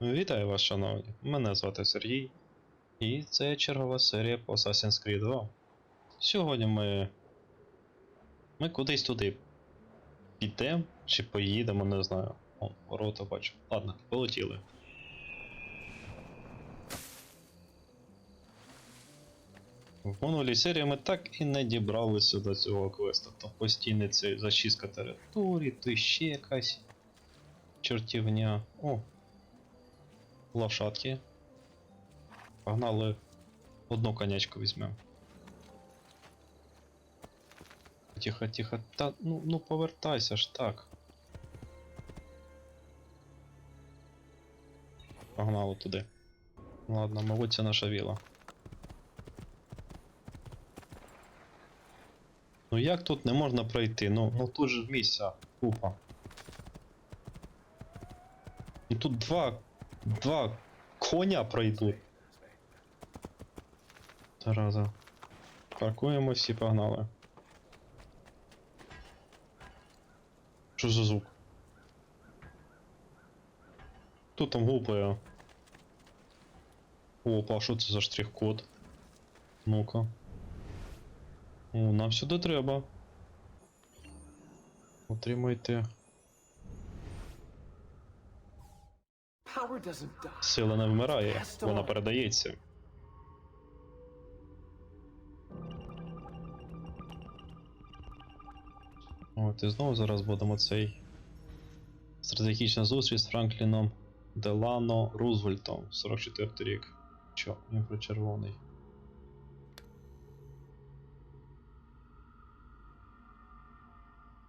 Вітаю вас, шановні. Мене звати Сергій, і це чергова серія по Assassin's Creed 2. Сьогодні ми. Ми кудись туди підемо чи поїдемо, не знаю. О, ворота бачу. Ладно, полетіли. В минулій серії ми так і не дібралися до цього квесту. То постійно це зачистка території, то ще якась чертівня. О, лошадки. Погнали одну конячку візьмемо. Тихо, тихо. Та ну, ну повертайся ж так. Погнали туди. Ладно, мабуть, це наша віла. Ну як тут не можна пройти? Ну, ну тут же місця купа. І тут два. Два коня пройдуть. Тараза. Паркуємо всі погнали. Що за звук? Хто там гупає? Опа, що це за штрих-код? Ну-ка. О, нам сюди треба. Отримайте. Сила не вмирає, вона передається. От і знову зараз будемо цей стратегічна зустріч з Франкліном Делано Рузвельтом, 44 рік. Чо, інфрачервоний.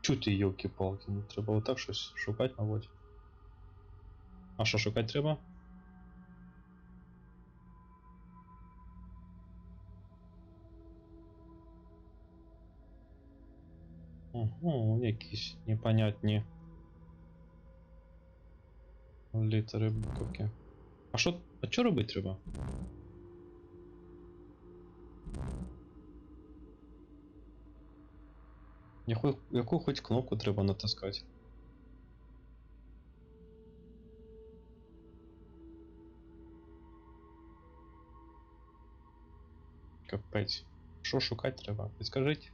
Чути йолки-палки, ну треба отак щось шукати, мабуть. А що шукати треба? Ого, якісь непонятні літери буковки. А що. А що робити треба? Яку, яку хоч кнопку треба натискати? Капець. Що шукати треба? Підскажіть.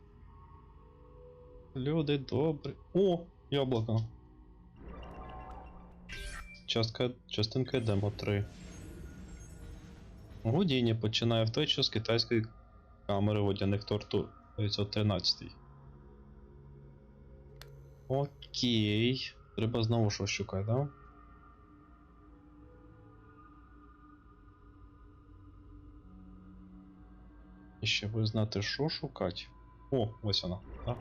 Люди добрі. О! Яблуко. Частка, частинка демо 3. Гудіння починає втечу з китайської камери водяних тортур 913. Окей. Треба знову щось шукати, да? І ще ви знати, що шукати. О, ось вона, так?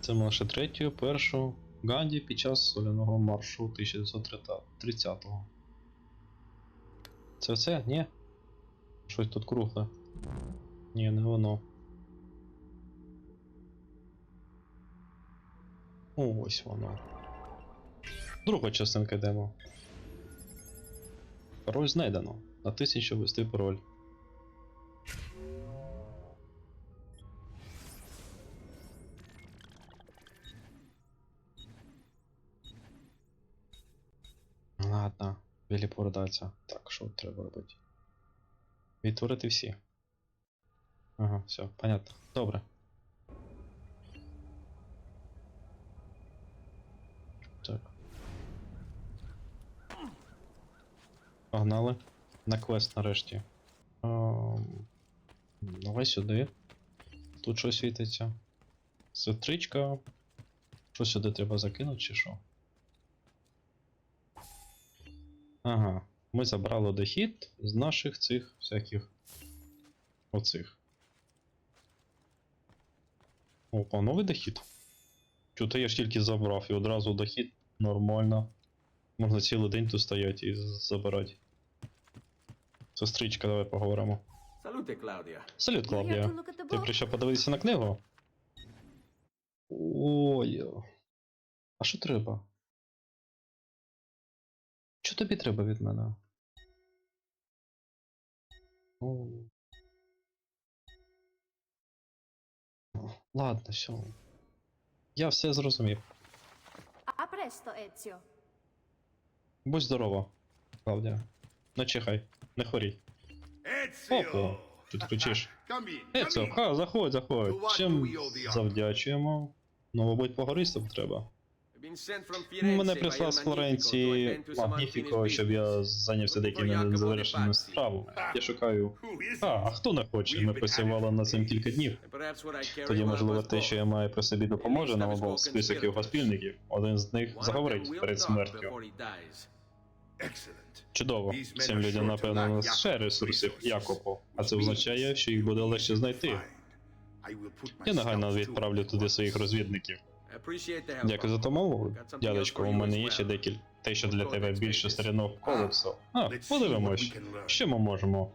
Це ми лише третю, першу Ганді під час соляного маршу 1930-го. Це все? Ні? Щось тут кругле. Ні, не воно. О, ось воно. Друга частинка демо. Пароль знайдено. Натисніть, щоб ввести пароль. Ладно, телепортація. Так, що треба робити? Відтворити всі. Ага, все, понятно. Добре. Так. Погнали. На квест нарешті. Ем, Давай сюди. Тут щось світиться. Сестричка. Що сюди треба закинути чи що? Ага. Ми забрали дохід з наших цих всяких. Оцих. Опа, новий дохід. Чого я ж тільки забрав і одразу дохід нормально. Можна цілий день тут стояти і забирати. Сестричка, давай поговоримо. Salute, Claudia. Салют, the Ти прийшов подивитися на книгу? Ой. А що треба? Що тобі треба від мене? О. Ладно, все. Я все зрозумів. Апре, presto, Ezio. Будь здорова, Клавдія. Не чихай, не хворій. Опа, ти кричиш? Еце, ха, заходь, заходь. Чим завдячуємо? Ну, мабуть, погористом треба. Мене прислав з Флоренції Магніфіко, щоб я зайнявся деякими незавершеними справами. Я шукаю. А, а хто не хоче? Ми працювали над цим кілька днів. Тоді, можливо, те, що я маю при собі, допоможе нам обом список його спільників. Один з них заговорить перед смертю. Чудово. Цим людям, напевно, не ще ресурсів Якопу, а це означає, що їх буде легше знайти. Я негайно відправлю туди своїх розвідників. Дякую за тому, дядечко, у мене є ще декілька. Те, що для тебе більше старинного кодексу. А, подивимось, що ми можемо.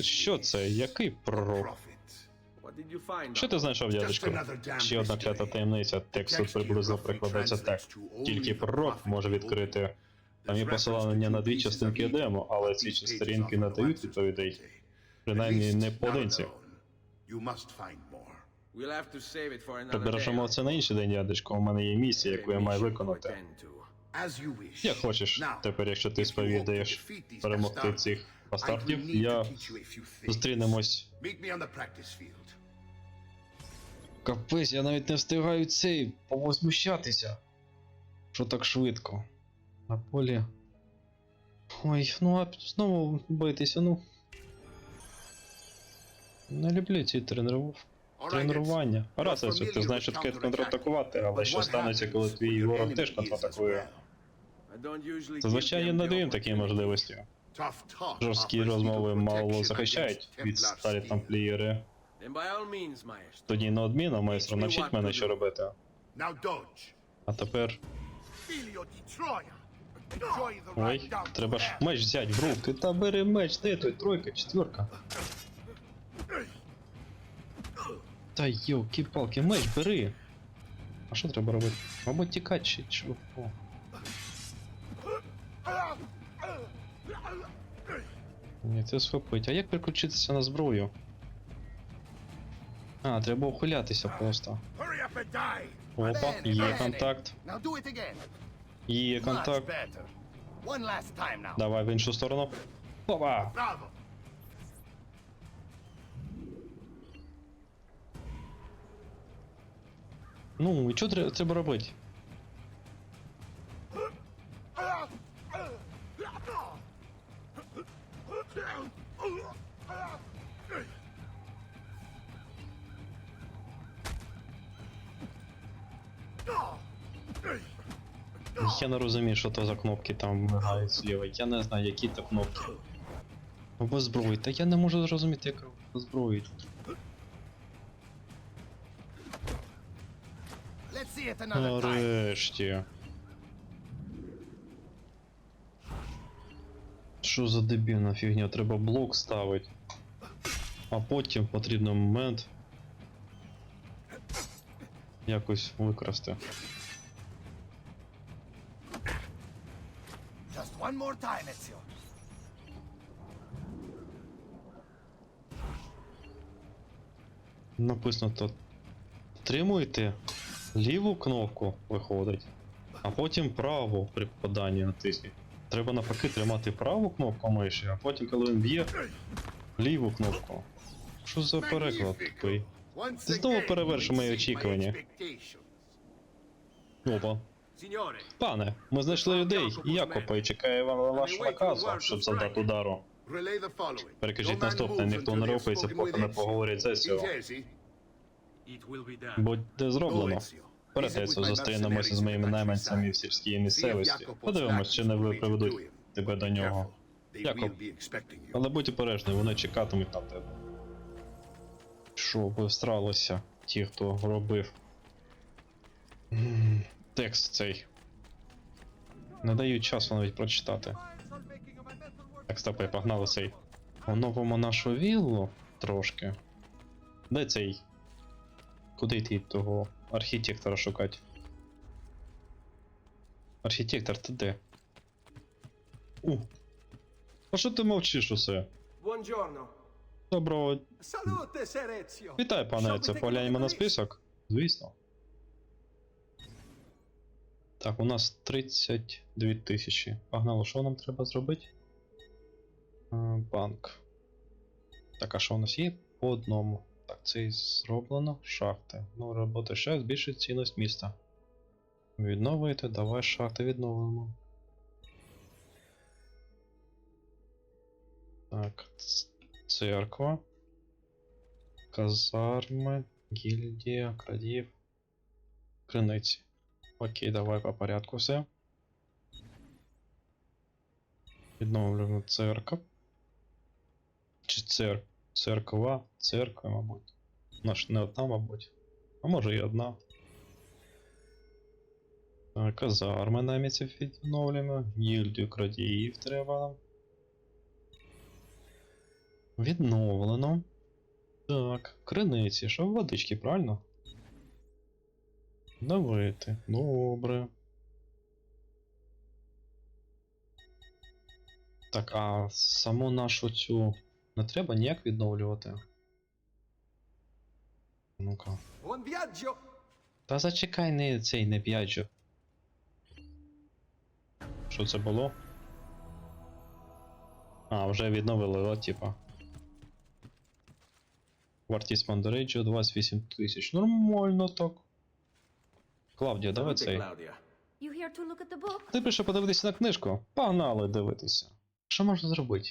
Що це? Який пророк? Що ти знайшов, дядечко? Ще одна клята таємниця. Текст тут приблизно прикладається так. Тільки пророк може відкрити. Там є посилання на дві частинки демо, але ці сторінки не дають відповідей. Принаймні не поодинці. Прибережемо це на інший день, дядечко. У мене є місія, яку я маю виконати. Як хочеш. Тепер, якщо ти сповідаєш перемогти цих бастардів, я зустрінемось. Капець, я навіть не встигаю цей повозмущатися. Що так швидко? На полі. Ой, ну а знову битися, ну. Не люблю ці тренування. Тренування. Раз, Ецю, ти знаєш, що таке контратакувати, але що станеться, коли твій ворог теж контратакує? Зазвичай я не даю їм такі можливості. Жорсткі розмови мало захищають від старі тамплієри. Тоді неодмінно, майстро, навчіть мене, що робити. А тепер. Ой, треба ж меч взяти в руки. Та бери меч, де той тройка, четверка. Та йолки-палки, меч бери. А що треба робити? Мабуть, тікати чи чого? Ні, це схопить. А як переключитися на зброю? А, треба ухилятися просто. Опа, є контакт. Є контакт. Давай в іншу сторону. Опа! Ну, і що треба, робити? Я не розумію, що то за кнопки там мигають зліва. Я не знаю, які то кнопки. Або зброї. Та я не можу зрозуміти, it another. Нарешті. Що за дебільна фігня? Треба блок ставити. А потім в потрібний момент якось викрасти. One more time, Ezio. Написано то. Тримуйте ліву кнопку, виходить, а потім праву при попаданні натисніть. Треба навпаки тримати праву кнопку миші, а потім, коли він б'є, ліву кнопку. Що за переклад такий? Ти знову перевершив мої очікування. Опа. Пане, ми знайшли людей, Якопа і чекає вам на вашу наказу, щоб завдати удару. Перекажіть наступне, ніхто не рухається, поки не поговорять з Есіо. Буде зроблено. Передеться, зустрінемося з моїми найманцями в сільській місцевості. Подивимось, чи не ви приведуть тебе до нього. Якоб. Але будь обережний, вони чекатимуть на тебе. Що ви встралися, ті, хто робив. Текст цей. Не дають часу навіть прочитати. Так, стопи, погнали цей. Оновимо нашу віллу трошки. Де цей? Куди йти того архітектора шукати? Архітектор, ти де? У. А що ти мовчиш усе? Buongiorno. Доброго. Ser Ezio. Вітаю, пане, це погляньмо на список. Звісно. Так, у нас 32 тисячі. Погнало, що нам треба зробити? Е, Банк. Так, а що у нас є? По одному. Так, це і зроблено. Шахти. Ну, робота шахт збільшить цінність міста. Відновити, давай шахти відновимо. Так, церква. Казарми, гільдія, крадів, криниці. Окей, давай по порядку все. Відновлюємо церква. Чи цер... церква? Церква, мабуть. Ж не одна, мабуть. А може і одна. Так, казарми наміців відновлюємо. Гільдію крадіїв треба нам. Відновлено. Так, криниці, що водички, правильно? Давайте. Добре. Так, а саму нашу цю не треба ніяк відновлювати. Ну-ка. Та зачекай не цей не п'яджо. Що це було? А, вже відновили, да, типа. Вартість Мандериджо 28 тисяч. Нормально так. Клавдія, давай цей. You here to look at the book? Ти пише подивитися на книжку. Погнали дивитися. Що можна зробити?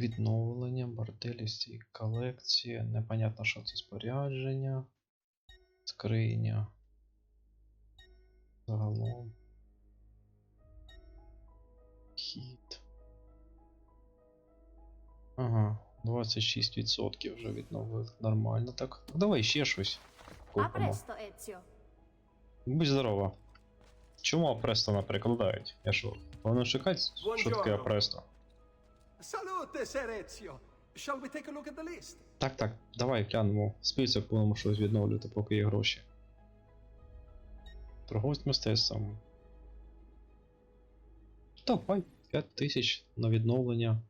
Відновлення, борделі з цієї колекції. Непонятно, що це спорядження. Скриня. Загалом. Хід. Ага, 26% вже відновили. Нормально так. Давай ще щось. A Купимо. presto, Ezio. Будь здорова. Чому Апресто не перекладають? Я що? Воно шукать, що таке Buongiorno. Апресто? Salute, Ser Ezio! Shall we take a look at the list? Так, так, давай глянемо. Список будемо щось відновлювати, поки є гроші. Торговець мистецтвом. Давай, 5 тисяч на відновлення.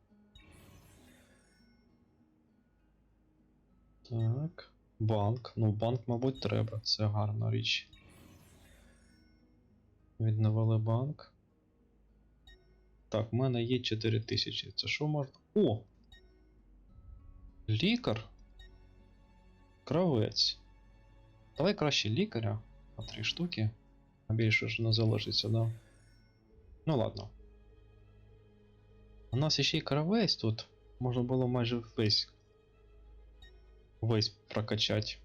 Так. Банк. Ну, банк, мабуть, треба. Це гарна річ. Відновили банк. Так, в мене є 4 тисячі. Це що можна? О! Лікар? Кравець. Давай краще лікаря. По три штуки. А більше ж не залишиться, да? Ну ладно. У нас ще й кравець тут. Можна було майже весь. Весь прокачати.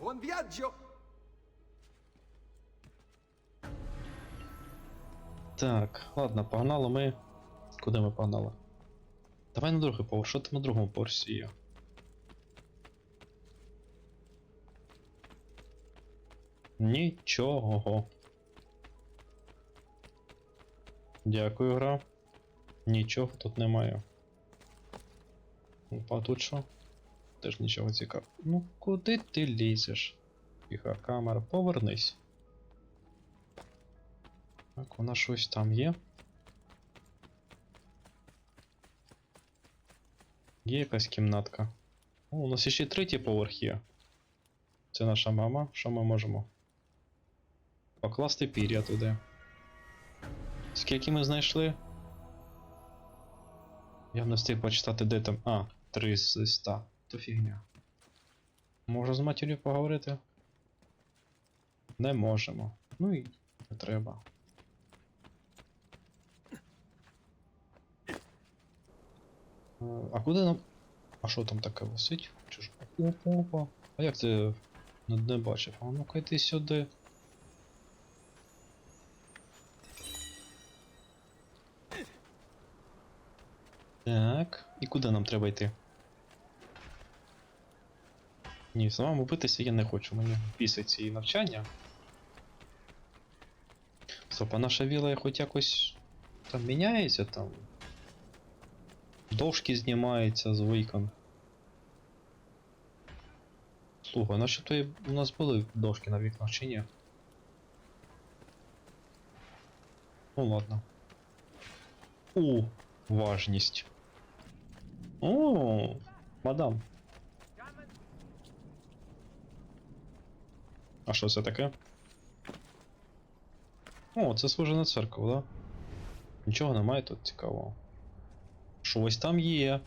Buon viaggio! Так, ладно, погнали ми. Куди ми погнали? Давай на другий поверх. Що там на другому поверсі є? Нічого. Дякую, гра. Нічого тут немає. Опа, тут що? Теж нічого цікавого. Ну, куди ти лізеш? Тиха камера, повернись. Так, вона щось там є. Є якась кімнатка. О, у нас ще третій поверх є. Це наша мама. Що ми можемо? Покласти пір'я туди. Скільки ми знайшли? Я не встиг почитати, де там. А, 3 з 100. То фігня. Можу з матір'ю поговорити? Не можемо. Ну і не треба. Е, А куди нам. А що там таке висить? Чи ж? Опа. А як ти не бачив? А ну-ка йди сюди. Так, і куди нам треба йти? Ні, самому битися я не хочу, мені після цієї навчання. Стоп, а наша віла хоч якось там міняється там. Дошки знімаються з вікон. Слухай, начебто і у нас були дошки на вікнах чи ні? Ну ладно. О, важність. О, мадам. А що це таке? О, це схоже на церкву, да? Нічого немає тут цікавого. Щось там є.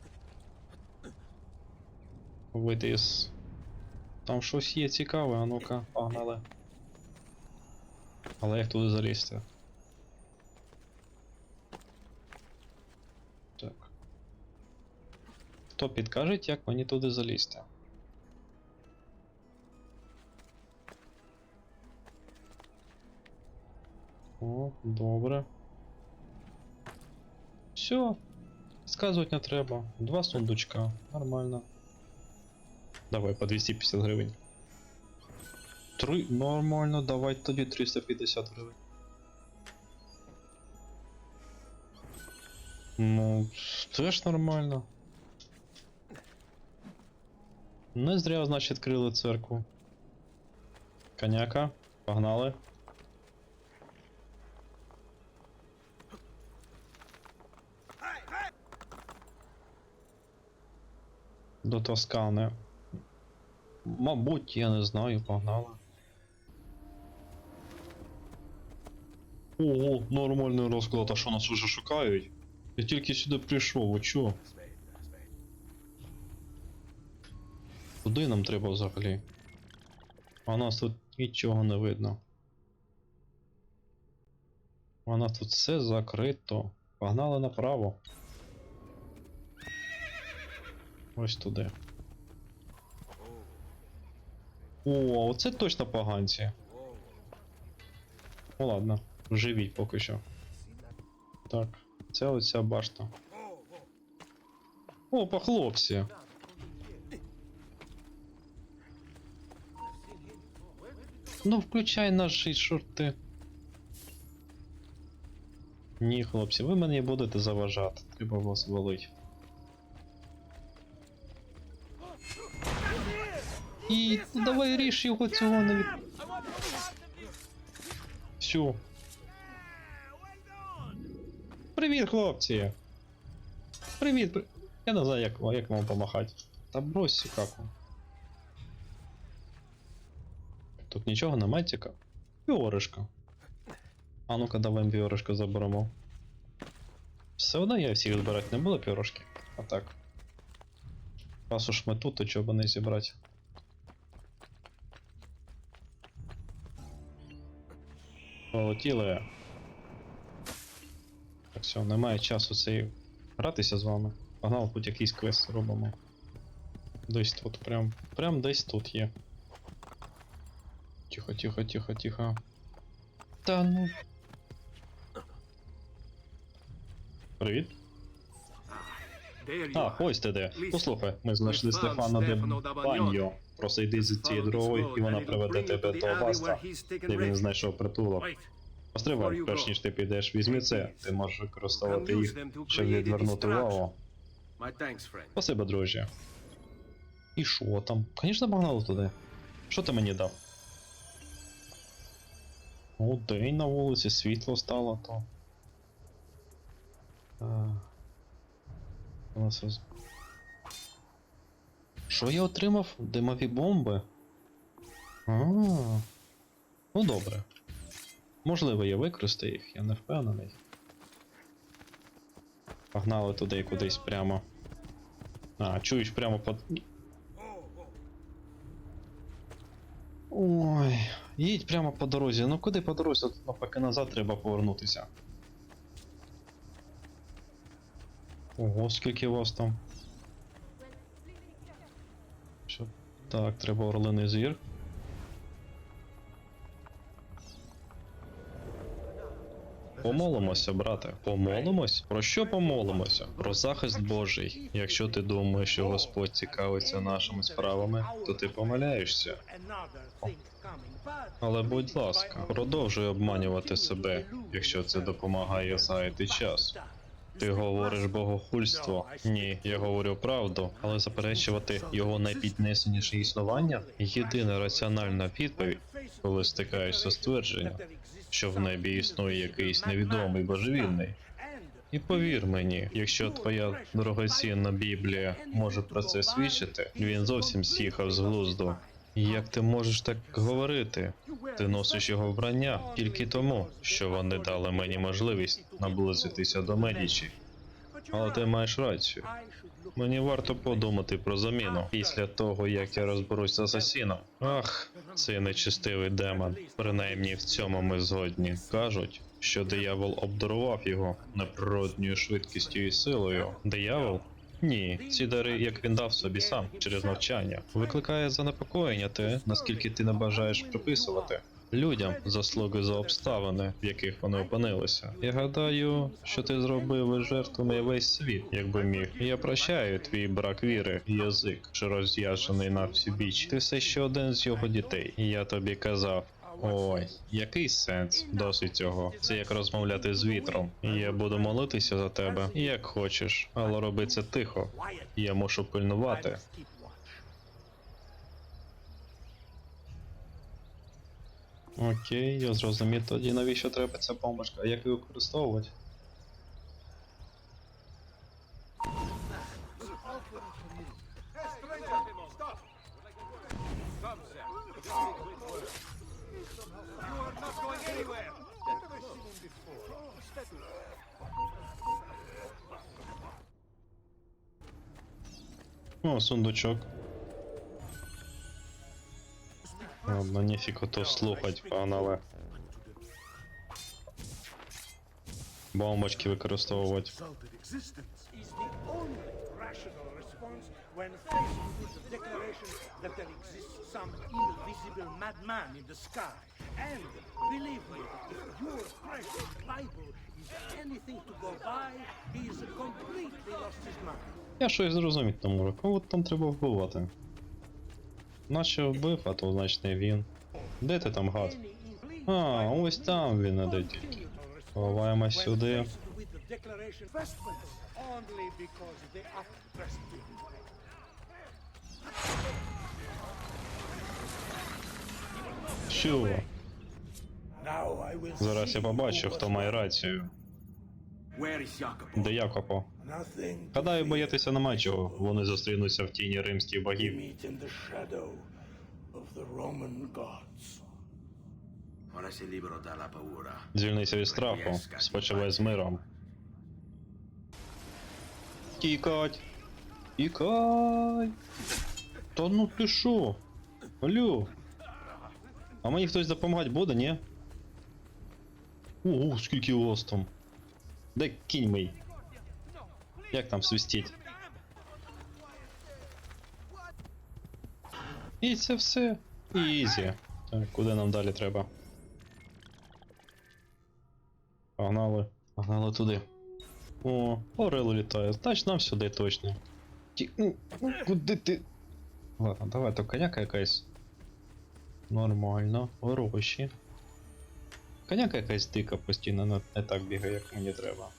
Вийти. Там щось є цікаве, а ну-ка, погнали. Але як туди залізти? Так. Хто підкаже, як мені туди залізти? О, добре. Все. Сказувати не треба. Два сундучка. Нормально. Давай по 250 гривень. Три. Нормально, давай тоді 350 гривень. Ну, теж нормально. Не зря, значить, відкрили церкву. Коняка, погнали. До Тоскани. Мабуть, я не знаю, погнали. Ого, нормальний розклад, а що нас уже шукають? Я тільки сюди прийшов, а чо? Куди нам треба взагалі? А нас тут нічого не видно. У нас тут все закрито. Погнали направо. Ось туди. О, оце точно поганці. Ну ладно, живіть поки що. Так, це оця башта. О, по хлопці. Ну, включай наші шорти. Ні, хлопці, ви мені будете заважати. Треба вас валить. І ну, давай ріж його цього не від... Всю. Привіт, хлопці! Привіт! при- Я не знаю, як, як вам помахати. Та брось сікаку. Тут нічого немає цікаво. Піоришка. А ну-ка, давай піоришку заберемо. Все одно я всіх збирати не буду піоришки. А так. Раз уж ми тут, то чого б не зібрати. Полетіли. Так, все, немає часу цей гратися з вами. Погнали, тут якийсь квест робимо. Десь тут, прям. Прям десь тут є. Тихо, тихо, тихо, тихо. Та ну. Привіт. А, ось ти де. Послухай, ми знайшли Стефана де Баньо. Просто йди за цією дорогою, і вона приведе тебе до Баста, де він знайшов притулок. Постривай, перш ніж ти підеш, візьми це. Ти можеш використовувати їх, щоб відвернути увагу. Спасибо, друзі. І що там? Звісно, погнали туди. Що ти мені дав? О, день на вулиці, світло стало, то. А... у нас Що я отримав? Димові бомби? А. Ну добре. Можливо, я використаю їх, я не впевнений. Погнали туди кудись прямо. А, чуєш прямо под. Ой, їдь прямо по дорозі. Ну куди по дорозі? Тут навпаки назад треба повернутися. Ого, скільки вас там. Що? Так, треба орлиний зір. Помолимося, брате. Помолимось? Про що помолимося? Про захист Божий. Якщо ти думаєш, що Господь цікавиться нашими справами, то ти помиляєшся. Але будь ласка, продовжуй обманювати себе, якщо це допомагає заяти час. Ти говориш богохульство. Ні, я говорю правду, але заперечувати його найпіднесеніше існування єдина раціональна відповідь, коли стикаєшся з твердженням, що в небі існує якийсь невідомий божевільний. І повір мені, якщо твоя дорогоцінна Біблія може про це свідчити, він зовсім з'їхав з глузду. Як ти можеш так говорити? Ти носиш його вбрання тільки тому, що вони дали мені можливість наблизитися до Медічі. Але ти маєш рацію. Мені варто подумати про заміну після того, як я розберусь з асасіном. Ах, цей нечистивий демон. Принаймні в цьому ми згодні. Кажуть, що диявол обдарував його неприродньою швидкістю і силою. Диявол? Ні, ці дари, як він дав собі сам через навчання, викликає занепокоєння те, наскільки ти не бажаєш приписувати людям заслуги за обставини, в яких вони опинилися. Я гадаю, що ти зробив жертвами весь світ, якби міг. Я прощаю твій брак віри, язик, що роз'яжений на всі біч. Ти все ще один з його дітей. Я тобі казав. Ой, який сенс досить цього? Це як розмовляти з вітром. Я буду молитися за тебе, як хочеш, але роби це тихо. Я мушу пильнувати. Окей, я зрозумів тоді, навіщо треба ця бомбочка, а як її використовувати? О, сундучок. Ладно, нефиг то слухать, погнали. Бомбочки використовувати. And believe me, if your precious Bible is anything to go by, he is completely lost his mind. Я щось зрозуміти не можу. Кого там треба вбивати? Наче вбив, а то значить не він. Де ти там гад? А, ось там він тільки. Ховаємо сюди. will Зараз я побачу, хто має рацію. Де Якопо? Гадаю, боятися нема чого. Вони зустрінуться в тіні римських богів. Звільнися від страху, спочивай з миром. Тікать! Тікай! Та ну ти шо? Алло? А мені хтось допомагати буде, ні? Ого, скільки вас там. Де кінь мій? Як там свистіть? І це все. Ізі. Так, куди нам далі треба? Погнали. Погнали туди. О, орел літає. Значить нам сюди точно. Ті... Ну, ну, куди ти? Ладно, давай, то коняка якась. Нормально. Гроші. Коняка якась дика постійно не, так бігає, як мені треба.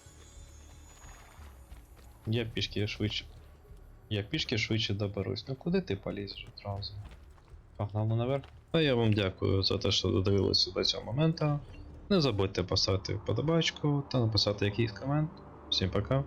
Я пішки швидше. Я пішки швидше доберусь. Ну куди ти полізеш одразу? Погнали наверх. А я вам дякую за те, що додивилися до цього моменту. Не забудьте поставити вподобайку та написати якийсь комент. Всім пока.